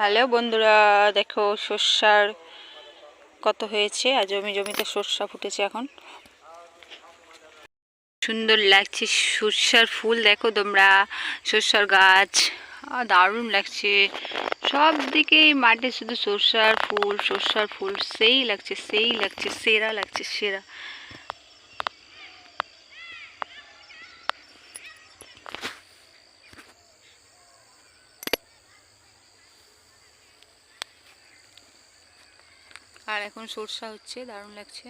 Hello বন্ধুরা, দেখো সর্ষার কত হয়েছে? আর জমি জমিতে সর্ষা ফুটেছে এখন। সুন্দর লাগছে সর্ষার ফুল, দেখো তোমরা। সর্ষার গাছ দারুণ লাগছে। সব দিকে মাঠে শুধু সর্ষার ফুল সর্ষার ফুল, সেই লাগছে সেই লাগছে, সেরা লাগছে, সেরা। আর এখন সর্ষা হচ্ছে দারুণ লাগছে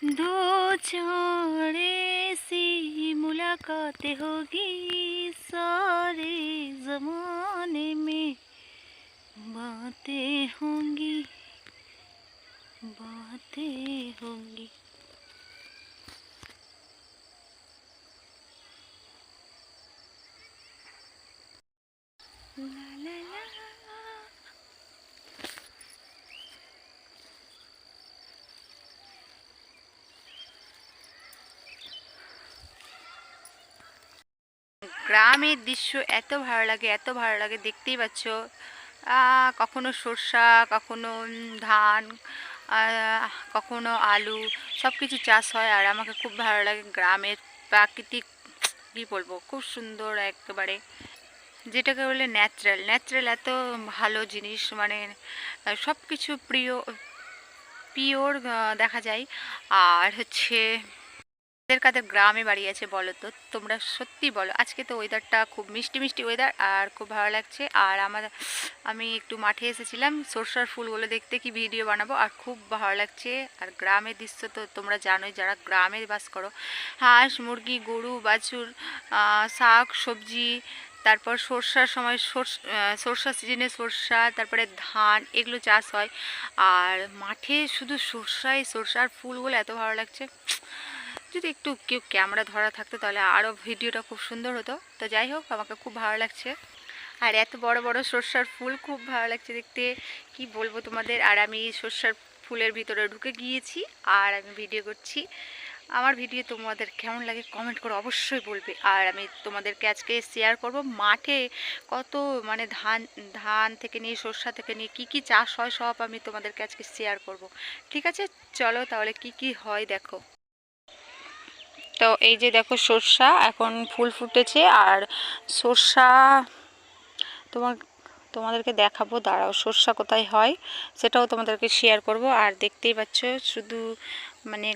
दो चौड़े सी मुलाकात होगी सारे जमाने में बातें होंगी बातें होंगी গ্রামের দৃশ্য এত ভালো লাগে, এত ভালো লাগে, দেখতেই পাচ্ছ। কখনো সর্ষা, কখনো ধান কখনো আলু সব কিছু চাষ হয় আর আমাকে খুব ভালো লাগে গ্রামের প্রাকৃতিক, কী বলব, খুব সুন্দর একেবারে। যেটাকে বলে ন্যাচারাল ন্যাচারাল এত ভালো জিনিস মানে সব কিছু প্রিয় পিওর দেখা যায়। আর হচ্ছে কাদের কাদের গ্রামে বাড়ি আছে বলো তো? তোমরা সত্যি বলো। আজকে তো ওয়েদারটা খুব মিষ্টি মিষ্টি ওয়েদার আর খুব ভালো লাগছে। আর আমার, আমি একটু মাঠে এসেছিলাম, সর্ষার ফুলগুলো দেখতে কি ভিডিও বানাবো, আর খুব ভালো লাগছে। আর গ্রামের দৃশ্য তো তোমরা জানোই, যারা গ্রামে বাস করো, হাঁস, মুরগি, গরু, বাছুর শাক, সবজি, তারপর সর্ষার সময় সর্ষ সিজনে সর্ষা, তারপরে ধান, এগুলো চাষ হয়। আর মাঠে শুধু সর্ষায় সর্ষার ফুলগুলো এত ভালো লাগছে। যদি একটু কেউ ক্যামেরা ধরা থাকতো তাহলে আরও ভিডিওটা খুব সুন্দর হতো। তো যাই হোক, আমাকে খুব ভালো লাগছে। আর এত বড় বড় সর্ষার ফুল খুব ভালো লাগছে দেখতে। কি বলব তোমাদের? আর আমি সর্ষার ফুলের ভিতরে ঢুকে গিয়েছি আর আমি ভিডিও করছি। আমার ভিডিও তোমাদের কেমন লাগে কমেন্ট করে অবশ্যই বলবে। আর আমি তোমাদেরকে আজকে শেয়ার করব মাঠে কত মানে ধান ধান থেকে নিয়ে, সর্ষা থেকে নিয়ে কি কি চাষ হয় সব আমি তোমাদেরকে আজকে শেয়ার করব। ঠিক আছে? চলো তাহলে কি কি হয় দেখো। তো এই যে দেখো সর্ষা, এখন ফুল ফুটেছে আর সর্ষা তোমার তোমাদেরকে দেখাবো, দাঁড়াও, সর্ষা কোথায় হয় সেটাও তোমাদেরকে শেয়ার করব। আর দেখতেই পাচ্ছ শুধু মানে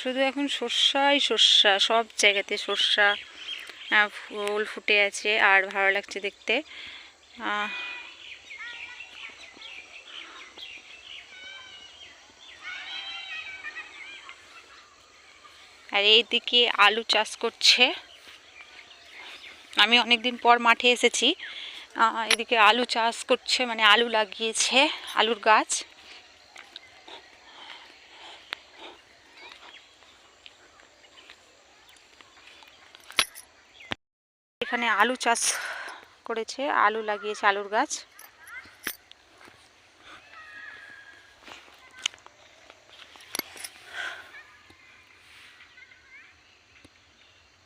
শুধু এখন সর্ষাই সর্ষা, সব জায়গাতে সর্ষা ফুল ফুটে আছে আর ভালো লাগছে দেখতে। আর এইদিকে আলু চাষ করছে। আমি অনেক দিন পর মাঠে এসেছি। এদিকে আলু চাষ করছে মানে আলু লাগিয়েছে, আলুর গাছ। এখানে আলু চাষ করেছে, আলু লাগিয়েছে, আলুর গাছ।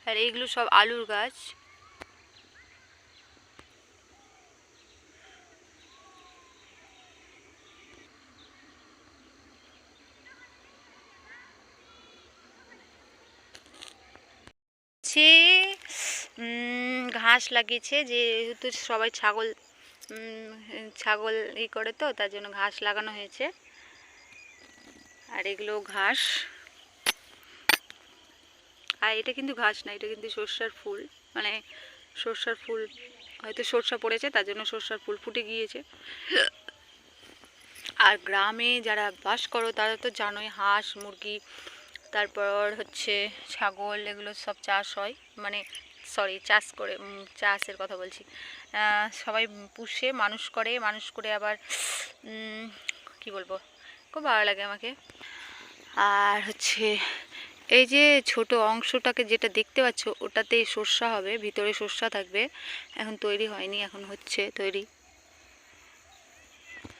আর এইগুলো সব আলুর গাছ। ঘাস লাগিয়েছে, যেহেতু সবাই ছাগল ছাগল ই করে তো, তার জন্য ঘাস লাগানো হয়েছে। আর এগুলো ঘাস। আর এটা কিন্তু ঘাস না, এটা কিন্তু সর্ষার ফুল। মানে সর্ষার ফুল, হয়তো সর্ষা পড়েছে, তার জন্য সর্ষার ফুল ফুটে গিয়েছে। আর গ্রামে যারা বাস করো, তারা তো জানোই হাঁস, মুরগি, তারপর হচ্ছে ছাগল, এগুলো সব চাষ হয়। মানে সরি চাষ করে চাষের কথা বলছি। সবাই পুষে, মানুষ করে মানুষ করে আবার কি বলব? খুব ভালো লাগে আমাকে। আর হচ্ছে এই যে ছোট অংশটাকে যেটা দেখতে পাচ্ছ, ওটাতেই সর্ষা হবে, ভিতরে সর্ষা থাকবে। এখন তৈরি হয়নি, এখন হচ্ছে তৈরি।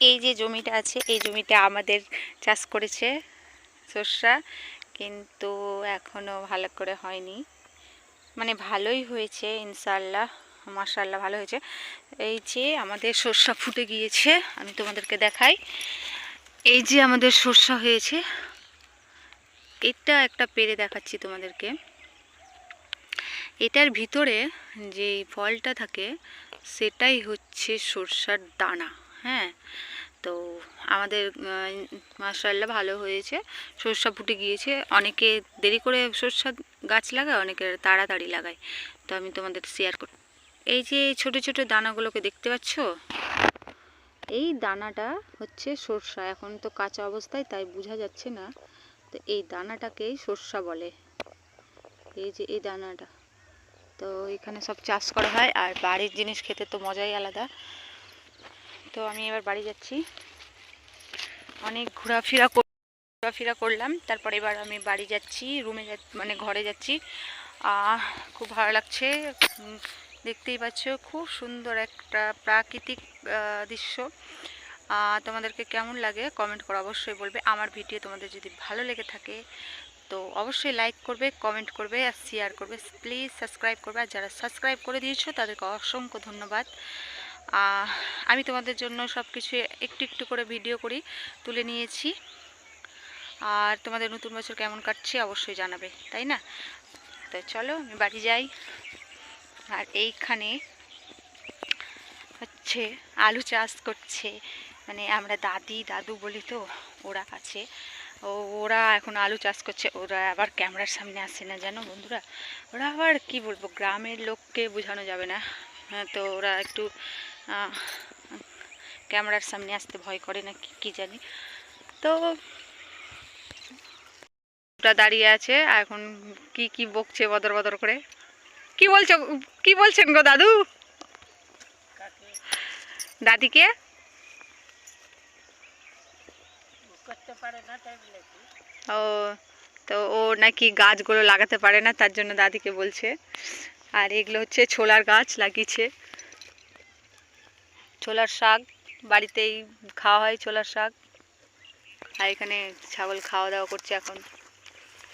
এই যে জমিটা আছে, এই জমিটা আমাদের চাষ করেছে সর্ষা, কিন্তু এখনও ভালো করে হয়নি। মানে ভালোই হয়েছে ইনশাল্লাহ মাশাল্লাহ ভালো হয়েছে। এই যে আমাদের সর্ষা ফুটে গিয়েছে, আমি তোমাদেরকে দেখাই। এই যে আমাদের সর্ষা হয়েছে এটা একটা পেরে দেখাচ্ছি তোমাদেরকে। এটার ভিতরে যে ফলটা থাকে, সেটাই হচ্ছে সর্ষার দানা হ্যাঁ? তো আমাদের মাসাল্লাহ ভালো হয়েছে। সর্ষা ফুটে গিয়েছে। অনেকে দেরি করে সর্ষা গাছ লাগায়, অনেকে তাড়াতাড়ি লাগায়। তো আমি তোমাদের শেয়ার করি এই যে ছোট ছোট দানাগুলোকে দেখতে পাচ্ছ? এই দানাটা হচ্ছে সর্ষা। এখন তো কাঁচা অবস্থায়, তাই বোঝা যাচ্ছে না। তো এই দানাটাকেই সর্ষা বলে। এই যে এই দানাটা। তো এখানে সব চাষ করা হয়, আর বাড়ির জিনিস খেতে তো মজাই আলাদা। তো আমি এবার বাড়ি যাচ্ছি। অনেক ঘোরাফেরা ঘোরাফেরা করলাম, তারপর এবার আমি বাড়ি যাচ্ছি, রুমে মানে ঘরে যাচ্ছি। খুব ভালো লাগছে। দেখতেই পাচ্ছ, খুব সুন্দর একটা প্রাকৃতিক দৃশ্য। তোমাদেরকে কেমন লাগে কমেন্ট করে অবশ্যই বলবে। আমার ভিডিও তোমাদের যদি ভালো লেগে থাকে, তো অবশ্যই লাইক করবে কমেন্ট করবে আর শেয়ার করবে। প্লিজ সাবস্ক্রাইব করবে আর যারা সাবস্ক্রাইব করে দিয়েছ, তাদেরকে অসংখ্য ধন্যবাদ। আমি তোমাদের জন্য সব কিছু একটু একটু করে ভিডিও করি, তুলে নিয়েছি। আর তোমাদের নতুন বছর কেমন কাটছে অবশ্যই জানাবে, তাই না? তো চলো, আমি বাড়ি যাই। আর এইখানে হচ্ছে আলু চাষ করছে। মানে আমরা দাদি দাদু বলি তো ওরা আছে। ওরা এখন আলু চাষ করছে ওরা আবার ক্যামেরার সামনে আসে না জানো বন্ধুরা? ওরা আবার কি বলব গ্রামের লোককে বোঝানো যাবে না। হ্যাঁ, তো ওরা একটু ক্যামেরার সামনে আসতে ভয় করে না কি জানি। তো ওরা দাঁড়িয়ে আছে এখন কি কি বকছে বদর বদর করে? কি বলছো কি বলছেন গো দাদু? দাদিকে? ও, তো ও নাকি গাছগুলো লাগাতে পারে না, তার জন্য দাদিকে বলছে। আর এগুলো হচ্ছে ছোলার গাছ লাগিয়েছে। ছোলার শাক, বাড়িতেই খাওয়া হয় ছোলার শাক। আর এখানে ছাগল খাওয়া দাওয়া করছে এখন।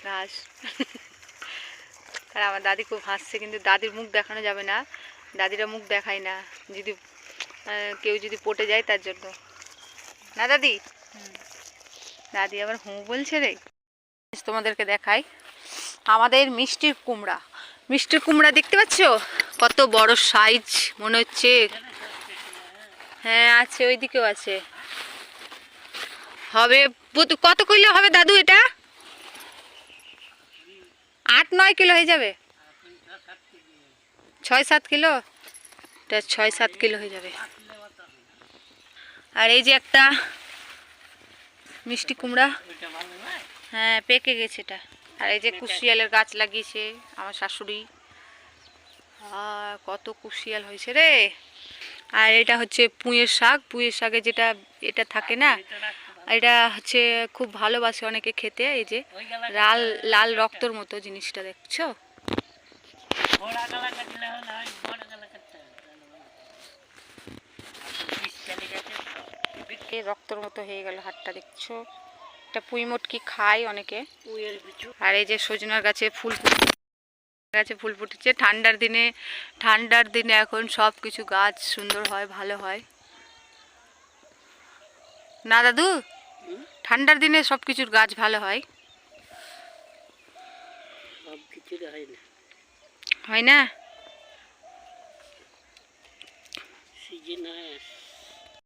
ঘাস। আর আমার দাদি খুব হাসছে, কিন্তু দাদির মুখ দেখানো যাবে না। দাদিরা মুখ দেখায় না। যদি কেউ যদি পটে যায় তার জন্য। না দাদি? দাদি আবার হুঁ বলছে রে। তোমাদেরকে দেখাই। আমাদের মিষ্টির কুমড়া। মিষ্টির কুমড়া দেখতে পাচ্ছ? কত বড় সাইজ মনে হচ্ছে। হ্যাঁ আছে, ওইদিকেও আছে। হবে কত কিলো হবে দাদু এটা? আট, নয় কিলো হয়ে যাবে। ছয়, সাত কিলো? এটা ছয়, সাত কিলো হয়ে যাবে। আর এই যে একটা মিষ্টি কুমড়া। হ্যাঁ পেকে গেছে এটা। আর এই যে কুশিয়ালের গাছ লাগিয়েছে আমার শাশুড়ি। আর কত কুশিয়াল হয়েছে রে। আর এটা হচ্ছে পুঁয়ের শাক। পুঁয়ের শাকে যেটা, এটা থাকে না। এটা হচ্ছে খুব ভালোবাসে অনেকে খেতে, এই যে লাল লাল রক্তর মতো জিনিসটা, দেখছ বড় গালা কাটলে হয় না ওই বড় গালা কাটতে হবে তাহলে ভালো। বিষ চলে গেছে এই রক্তর মতো হয়ে গেল হাতটা দেখছ? এটা পুঁই মোটকি খায় অনেকে? আর এই যে সজনার গাছে ফুল গাছে ফুল ফুটেছে ঠান্ডার দিনে ঠান্ডার দিনে এখন সব কিছু গাছ সুন্দর হয় ভালো হয়। না দাদু? ঠান্ডার দিনে সব কিছুর গাছ ভালো হয়। হয় না।